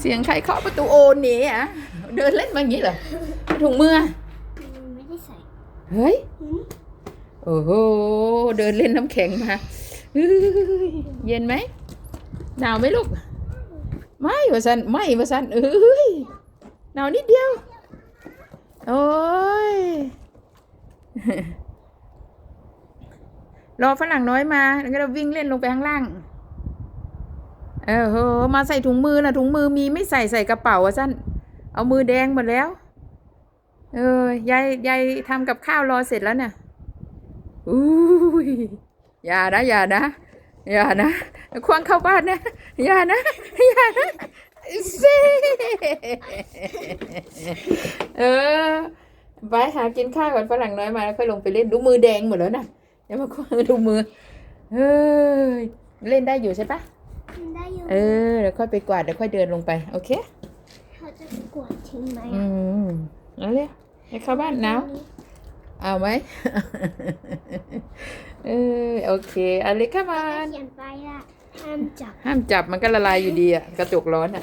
เสียงใครเคาะประตูโอนี่อะเดินเล่นมาอย่างนี้เหรอถุงมืออะไม่ได้ใส่เฮ้ยหืมโอ้โหเดินเล่นน้ำแข็งมาเฮ้ยเย็นไหมหนาวไหมลูกไม่วะสันไม่วะสันเอ้ยหนาวนิดเดียวโอ้ยรอฝรั่งน้อยมาแล้วก็เราวิ่งเล่นลงไปข้างล่าง เออโหมาใส่ถุงมือนะถุงมือมีไม่ใส่ใส่กระเป๋าอะสั้นเอามือแดงหมดแล้ว เออยายยายทำกับข้าวรอเสร็จแล้วเนี่ยอุ้ยอย่านะอย่านะอย่านะควงเข้าบ้านนะอย่านะอย่านะเซ่เออไปหากินข้าวก่อนฝรั่งน้อยมาแล้วค่อยลงไปเล่นดูมือแดงหมดแล้วนะอย่ามาควงดูมือเฮ้ยเล่นได้อยู่ใช่ปะ ได้อยู่เออเดี๋ยวค่อยไปกวาดเดี๋ยวค่อยเดินลงไป โอเคเขาจะกวาดทิ้งไหมอืมเอาเลยให้เข้าบ้านหนาวเอาไหม เออโอเคเอาเลยเข้ามา เขียนไปอะห้ามจับ ห้ามจับมันก็ละลายอยู่ดีอะกระจกร้อนอะ